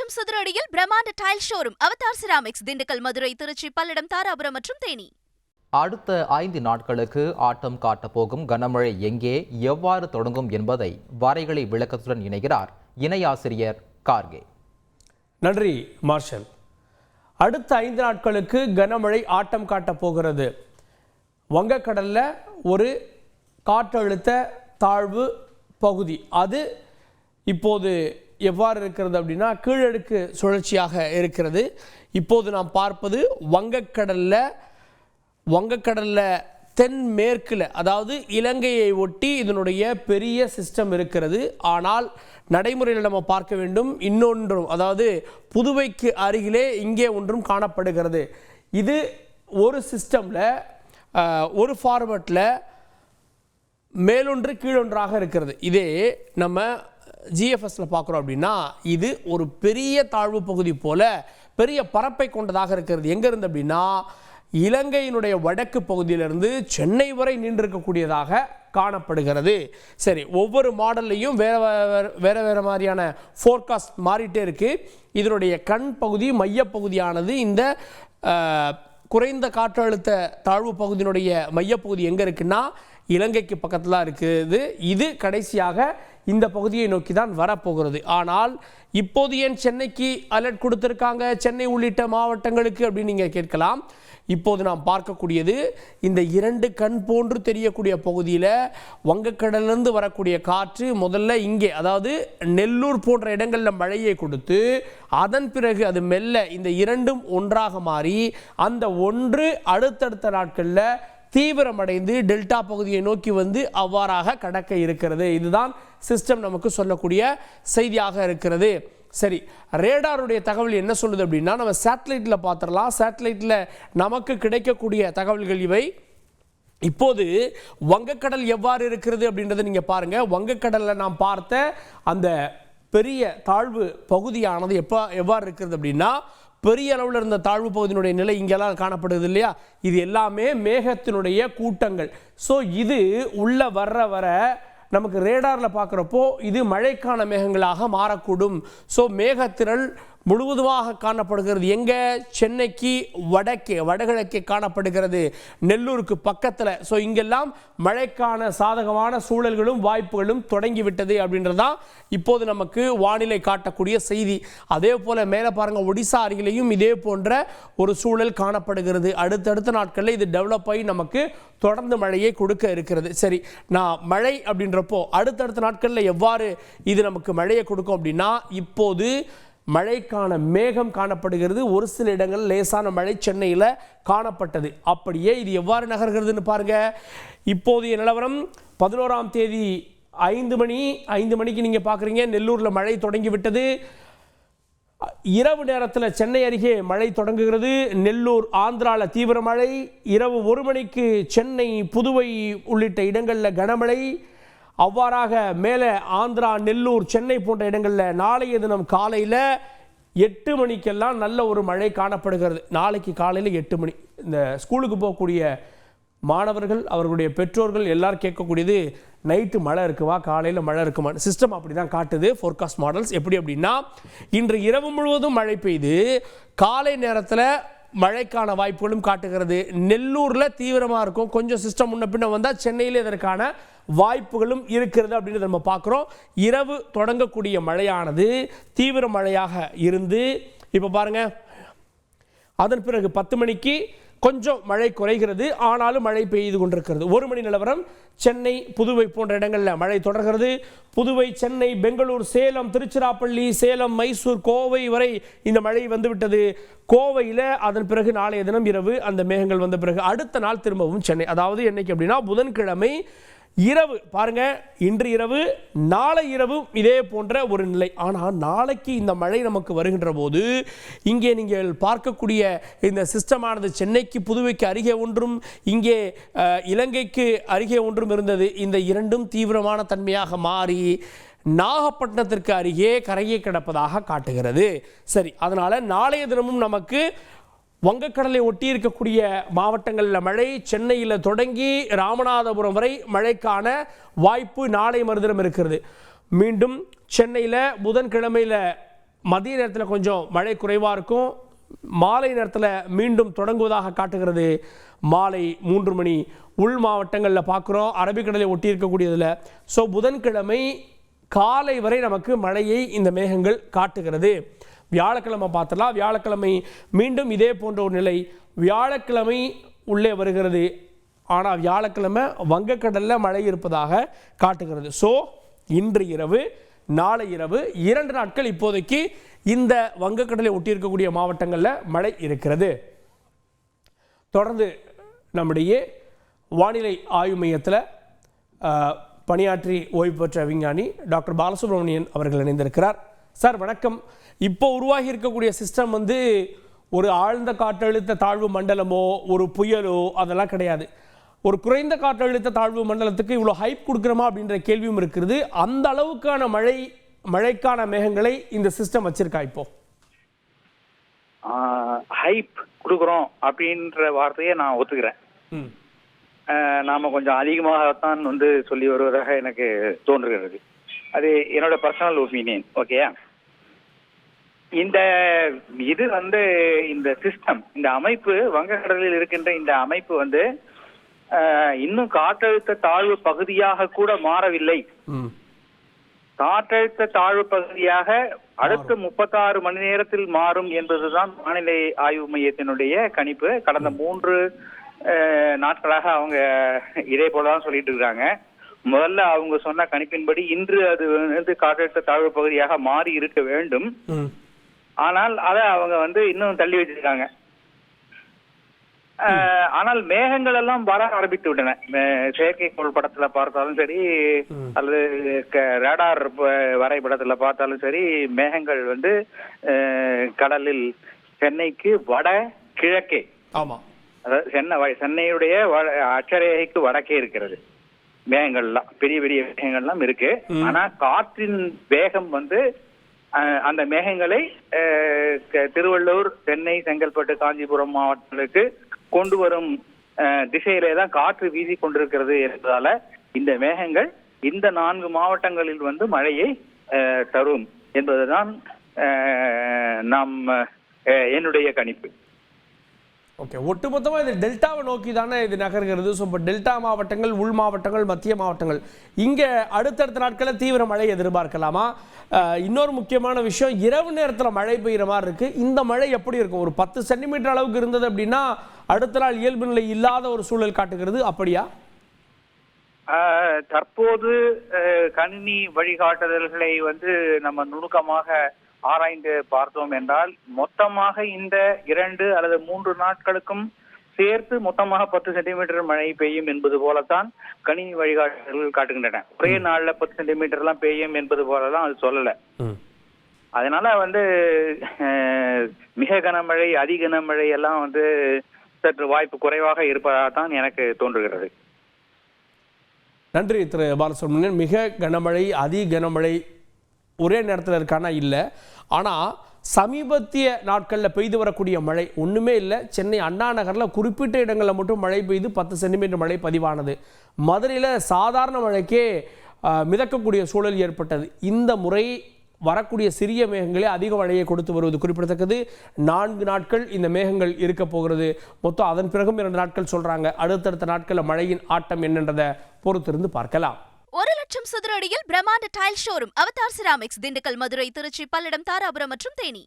மற்றும் சுதுரடியில் பிரம்மாண்ட tile showroom Avatar ceramics Dindigul Madurai Trichy Palladam Dharapuram மற்றும் தேனி. அடுத்த ஐந்து நாட்களுக்கு ஆட்டம் காட்டப் போகும் கனமழை எங்கே எவ்வாறு தொடங்கும் என்பதை வரைகளை விளக்கத்துடன் இணைகிறார் இணையாசிரியர் கார்கே. நன்றி மார்ஷல். அடுத்த ஐந்து நாட்களுக்கு கனமழை ஆட்டம் காட்டப் போகிறது. வங்கக்கடல்ல ஒரு காற்றழுத்த தாழ்வு பகுதி. அது இப்போது எவ்வாறு இருக்கிறது அப்படின்னா கீழடுக்கு சுழற்சியாக இருக்கிறது. இப்போது நாம் பார்ப்பது வங்கக்கடலில் வங்கக்கடலில் தென்மேற்கில் அதாவது இலங்கையை ஒட்டி இதனுடைய பெரிய சிஸ்டம் இருக்கிறது. ஆனால் நடைமுறையில் நம்ம பார்க்க வேண்டும் இன்னொன்றும் அதாவது புதுவைக்கு அருகிலே இங்கே ஒன்றும் காணப்படுகிறது. இது ஒரு சிஸ்டமில் ஒரு ஃபார்மேட்டில் மேலொன்று கீழொன்றாக இருக்கிறது. இதே நம்ம ஜிஎஃப்எஸில் பார்க்குறோம் அப்படின்னா இது ஒரு பெரிய தாழ்வு பகுதி போல பெரிய பரப்பை கொண்டதாக இருக்கிறது. எங்கே இருந்து அப்படின்னா இலங்கையினுடைய வடக்கு பகுதியிலிருந்து சென்னை வரை நின்றிருக்கக்கூடியதாக காணப்படுகிறது. சரி ஒவ்வொரு மாடல்லையும் வேறு வேறு வேறு மாதிரியான ஃபோர்காஸ்ட் மாறிட்டே இருக்குது இதனுடைய கண் பகுதி மையப்பகுதியானது இந்த குறைந்த காற்றழுத்த தாழ்வு பகுதியினுடைய மையப்பகுதி எங்கே இருக்குன்னா இலங்கைக்கு பக்கத்தில் இருக்குது. இது கடைசியாக இந்த பகுதியை நோக்கி தான் வரப்போகிறது. ஆனால் இப்போது ஏன் சென்னைக்கு அலர்ட் கொடுத்துருக்காங்க? சென்னை உள்ளிட்ட மாவட்டங்களுக்கு அப்படின்னு நீங்கள் கேட்கலாம். இப்போது நாம் பார்க்கக்கூடியது இந்த இரண்டு கண் போன்று தெரியக்கூடிய பகுதியில் வங்கக்கடலிருந்து வரக்கூடிய காற்று முதல்ல இங்கே அதாவது நெல்லூர் போன்ற இடங்களில் மழையை கொடுத்து அதன் பிறகு அது மெல்ல இந்த இரண்டும் ஒன்றாக மாறி அந்த ஒன்று அடுத்தடுத்த நாட்களில் தீவிரமடைந்து டெல்டா பகுதியை நோக்கி வந்து அவ்வாறாக கடக்க இருக்கிறது. இதுதான் சிஸ்டம் நமக்கு சொல்லக்கூடிய செய்தியாக இருக்கிறது. சரி ரேடாருடைய தகவல் என்ன சொல்லுது அப்படின்னா நம்ம சேட்டலைட்டில் பார்த்துடலாம். சேட்டலைட்டில் நமக்கு கிடைக்கக்கூடிய தகவல்கள் இவை. இப்போது வங்கக்கடல் எவ்வாறு இருக்கிறது அப்படின்றத நீங்கள் பாருங்கள் வங்கக்கடலில் நாம் பார்த்த அந்த பெரிய தாழ்வு பகுதியானது எப்போ எவ்வாறு இருக்கிறது அப்படின்னா பெரிய அளவில் இருந்த தாழ்வு பகுதியினுடைய நிலை இங்கெல்லாம் காணப்படுது இல்லையா? இது எல்லாமே மேகத்தினுடைய கூட்டங்கள். ஸோ இது உள்ளே வர்ற வர நமக்கு ரேடாரில் பார்க்குறப்போ இது மழைக்கான மேகங்களாக மாறக்கூடும். ஸோ மேகத்திரள் முழுவதுமாக காணப்படுகிறது. எங்கே? சென்னைக்கு வடக்கே வடகிழக்கே காணப்படுகிறது. நெல்லூருக்கு பக்கத்தில். ஸோ இங்கெல்லாம் மழைக்கான சாதகமான சூழல்களும் வாய்ப்புகளும் தொடங்கிவிட்டது அப்படின்றதான் இப்போது நமக்கு வானிலை காட்டக்கூடிய செய்தி. அதே போல் மேலே பாருங்க ஒடிசா அருகிலையும் இதே போன்ற ஒரு சூழல் காணப்படுகிறது. அடுத்தடுத்த நாட்களில் இது டெவலப் ஆகி நமக்கு தொடர்ந்து மழையை கொடுக்க இருக்கிறது. சரி நான் மழை அப்படின்றப்போ அடுத்தடுத்த நாட்களில் எவ்வாறு இது நமக்கு மழையை கொடுக்கும் அப்படின்னா இப்போது மழைக்கான மேகம் காணப்படுகிறது. ஒரு சில இடங்கள் லேசான மழை சென்னையில் காணப்பட்டது. அப்படியே இது எவ்வாறு நகர்கிறதுன்னு பாருங்க. இப்போதைய நிலவரம் பதினோராம் தேதி ஐந்து மணி ஐந்து மணிக்கு நீங்கள் பார்க்குறீங்க நெல்லூரில் மழை தொடங்கி விட்டது இரவு நேரத்தில் சென்னை அருகே மழை தொடங்குகிறது. நெல்லூர் ஆந்திரால தீவிர மழை. இரவு ஒரு மணிக்கு சென்னை புதுவை உள்ளிட்ட இடங்களில் கனமழை. அவ்வாறாக மேலே ஆந்திரா நெல்லூர் சென்னை போன்ற இடங்களில் நாளைய தினம் காலையில் எட்டு மணிக்கெல்லாம் நல்ல ஒரு மழை காணப்படுகிறது. நாளைக்கு காலையில் எட்டு மணி. இந்த ஸ்கூலுக்கு போகக்கூடிய மாணவர்கள் அவர்களுடைய பெற்றோர்கள் எல்லாரும் கேட்கக்கூடியது நைட்டு மழை இருக்குவா காலையில் மழை இருக்குமா சிஸ்டம் அப்படி தான் காட்டுது ஃபோர்காஸ்ட் மாடல்ஸ் எப்படி அப்படின்னா இன்று இரவு முழுவதும் மழை பெய்து காலை நேரத்தில் மழைக்கான வாய்ப்புகளும் காட்டுகிறது. நெல்லூரில் தீவிரமாக இருக்கும். கொஞ்சம் சிஸ்டம் முன்ன பின்ன வந்தால் சென்னையில் இதற்கான வாய்ப்புகளும் இருக்கிறது அப்படின்றத நம்ம பார்க்குறோம். இரவு தொடங்கக்கூடிய மழையானது தீவிர மழையாக இருந்து இப்போ பாருங்க அதன் பிறகு பத்து மணிக்கு கொஞ்சம் மழை குறைகிறது ஆனாலும் மழை பெய்து கொண்டிருக்கிறது. ஒரு மணி நிலவரம் சென்னை புதுவை போன்ற இடங்களில் மழை தொடர்கிறது. புதுவை சென்னை பெங்களூர் சேலம் திருச்சிராப்பள்ளி சேலம் மைசூர் கோவை வரை இந்த மழை வந்துவிட்டது. கோவையில் அதன் பிறகு நாளைய தினம் இரவு அந்த மேகங்கள் வந்த பிறகு அடுத்த நாள் திரும்பவும் சென்னை. அதாவது என்னைக்கு அப்படின்னா புதன்கிழமை இரவு பாருங்க இன்று இரவு நாளை இரவும் இதே போன்ற ஒரு நிலை. ஆனால் நாளைக்கு இந்த மழை நமக்கு வருகின்ற போது இங்கே நீங்கள் பார்க்கக்கூடிய இந்த சிஸ்டமானது சென்னைக்கு புதுவைக்கு அருகே ஒன்றும் இங்கே இலங்கைக்கு அருகே ஒன்றும் இருந்தது. இந்த இரண்டும் தீவிரமான தன்மையாக மாறி நாகப்பட்டினத்திற்கு அருகே கரையை கிடப்பதாக காட்டுகிறது. சரி அதனால் நாளைய தினமும் நமக்கு வங்கக்கடலை ஒட்டி இருக்கக்கூடிய மாவட்டங்களில் மழை சென்னையில் தொடங்கி ராமநாதபுரம் வரை மழைக்கான வாய்ப்பு நாளை மறுதினம் இருக்கிறது. மீண்டும் சென்னையில் புதன்கிழமையில் மதிய நேரத்தில் கொஞ்சம் மழை குறைவாக இருக்கும். மாலை நேரத்தில் மீண்டும் தொடங்குவதாக காட்டுகிறது. மாலை மூன்று மணி உள் மாவட்டங்களில் பார்க்குறோம் அரபிக்கடலை ஒட்டி இருக்கக்கூடியதில் ஸோ புதன்கிழமை காலை வரை நமக்கு மழையை இந்த மேகங்கள் காட்டுகிறது. வியாழக்கிழமை பார்த்துடலாம். வியாழக்கிழமை மீண்டும் இதே போன்ற ஒரு நிலை. வியாழக்கிழமை உள்ளே வருகிறது. ஆனால் வியாழக்கிழமை வங்கக்கடலில் மழை இருப்பதாக காட்டுகிறது. ஸோ இன்று இரவு நாளை இரவு இரண்டு நாட்கள் இப்போதைக்கு இந்த வங்கக்கடலை ஒட்டி இருக்கக்கூடிய மாவட்டங்களில் மழை இருக்கிறது. தொடர்ந்து நம்முடைய வானிலை ஆய்வு மையத்தில் பணியாற்றி ஓய்வு பெற்ற விஞ்ஞானி டாக்டர் பாலசுப்ரமணியன் அவர்கள் இணைந்திருக்கிறார். சார் வணக்கம். இப்போ உருவாகி இருக்கக்கூடிய சிஸ்டம் வந்து ஒரு ஆழ்ந்த காற்றழுத்த தாழ்வு மண்டலமோ ஒரு புயலோ அதெல்லாம் கிடையாது. ஒரு குறைந்த காற்றழுத்த தாழ்வு மண்டலத்துக்கு இவ்வளோ ஹைப் கொடுக்குறோமா அப்படின்ற கேள்வியும் இருக்கிறது அந்த அளவுக்கான மழை மழைக்கான மேகங்களை இந்த சிஸ்டம் வச்சிருக்கா இப்போ? ஹைப் கொடுக்குறோம் அப்படின்ற வார்த்தையை நான் ஒத்துக்கிறேன். நாம கொஞ்சம் அதிகமாகத்தான் வந்து சொல்லி வருவதாக எனக்கு தோன்றுகிறது. அது என்னோட பர்சனல் ஒப்பீனியன் ஓகேயா இந்த இது வந்து இந்த சிஸ்டம் இந்த அமைப்பு வங்கக்கடலில் இருக்கின்ற இந்த அமைப்பு வந்து இன்னும் காற்றழுத்த தாழ்வு பகுதியாக கூட மாறவில்லை. காற்றழுத்த தாழ்வு பகுதியாக அடுத்த முப்பத்தாறு மணி நேரத்தில் மாறும் என்பதுதான் வானிலை ஆய்வு மையத்தினுடைய கணிப்பு. கடந்த மூன்று நாட்களாக அவங்க இதே போலதான் சொல்லிட்டு இருக்காங்க. முதல்ல அவங்க சொன்ன கணிப்பின்படி இன்று அது வந்து காற்றழுத்த தாழ்வு பகுதியாக மாறி இருக்க வேண்டும். ஆனால் அதை அவங்க வந்து இன்னும் தள்ளி வச்சிருக்காங்க. ஆனால் மேகங்கள் எல்லாம் வர ஆரம்பித்து விட்டன செயற்கைக்கோள் படத்துல பார்த்தாலும் சரி அல்லது ரேடார் வரைபடத்துல பார்த்தாலும் சரி மேகங்கள் வந்து கடலில் சென்னைக்கு வட கிழக்கே. ஆமாம் அதாவது சென்னை சென்னையுடைய அட்சரேகைக்கு வடக்கே இருக்கிறது. மேகங்கள்லாம் பெரிய பெரிய மேகங்கள்லாம் இருக்கு. ஆனா காற்றின் வேகம் வந்து அந்த மேகங்களை திருவள்ளூர் சென்னை செங்கல்பட்டு காஞ்சிபுரம் மாவட்டங்களுக்கு கொண்டு வரும் திசையிலே தான் காற்று வீசி கொண்டிருக்கிறது என்பதால இந்த மேகங்கள் இந்த நான்கு மாவட்டங்களில் வந்து மழையை தரும் என்பதுதான் நாம் என்னுடைய கணிப்பு. ஓகே ஒட்டுமொத்தமாக இது டெல்டாவை நோக்கி தானே இது நகர்கிறது. ஸோ இப்போ டெல்டா மாவட்டங்கள் உள் மாவட்டங்கள் மத்திய மாவட்டங்கள் இங்கே அடுத்தடுத்த நாட்களில் தீவிர மழை எதிர்பார்க்கலாமா? இன்னொரு முக்கியமான விஷயம் இரவு நேரத்தில் மழை பெய்கிற மாதிரி இருக்குது இந்த மழை எப்படி இருக்கும்? ஒரு பத்து சென்டிமீட்டர் அளவுக்கு இருந்தது அப்படின்னா அடுத்த நாள் இயல்பு நிலை இல்லாத ஒரு சூழல் காட்டுகிறது. அப்படியா? தற்போது கணினி வழிகாட்டுதல்களை வந்து நம்ம நுணுக்கமாக ஆராய்ந்து பார்த்தோம் என்றால் மொத்தமாக இந்த இரண்டு அல்லது மூன்று நாட்களுக்கும் சேர்த்து மொத்தமாக பத்து சென்டிமீட்டர் மழை பெய்யும் என்பது போலத்தான் கணினி வழிகாட்டுதல்கள் காட்டுகின்றன. ஒரே நாள்ல பத்து சென்டிமீட்டர் எல்லாம் பெய்யும் என்பது போலலாம் அது சொல்லல. அதனால வந்து மிக கனமழை அதி கனமழை எல்லாம் வந்து சற்று வாய்ப்பு குறைவாக இருப்பதாக தான் எனக்கு தோன்றுகிறது. நன்றி திரு பாலசுப்ரமணியன். மிக கனமழை அதி கனமழை ஒரே நேரத்தில் இருக்கானா? இல்லை. ஆனால் சமீபத்திய நாட்களில் பெய்து வரக்கூடிய மழை ஒன்றுமே இல்லை. சென்னை அண்ணா நகரில் குறிப்பிட்ட இடங்களில் மட்டும் மழை பெய்து பத்து சென்டிமீட்டர் மழை பதிவானது. மதுரையில் சாதாரண மழைக்கே மிதக்கக்கூடிய சூழல் ஏற்பட்டது. இந்த முறை வரக்கூடிய சிறிய மேகங்களே அதிக மழையை கொடுத்து வருவது குறிப்பிடத்தக்கது. நான்கு நாட்கள் இந்த மேகங்கள் இருக்க போகிறது. மொத்தம் அதன் பிறகும் இரண்டு நாட்கள் சொல்கிறாங்க அடுத்தடுத்த நாட்களில் மழையின் ஆட்டம் என்னன்றதை பொறுத்திருந்து பார்க்கலாம். ஒரு லட்சம் சதுர அடியில் பிரம்மாண்ட tile showroom Avatar ceramics Dindigul Madurai Trichy Palladam Dharapuram மற்றும் தேனி.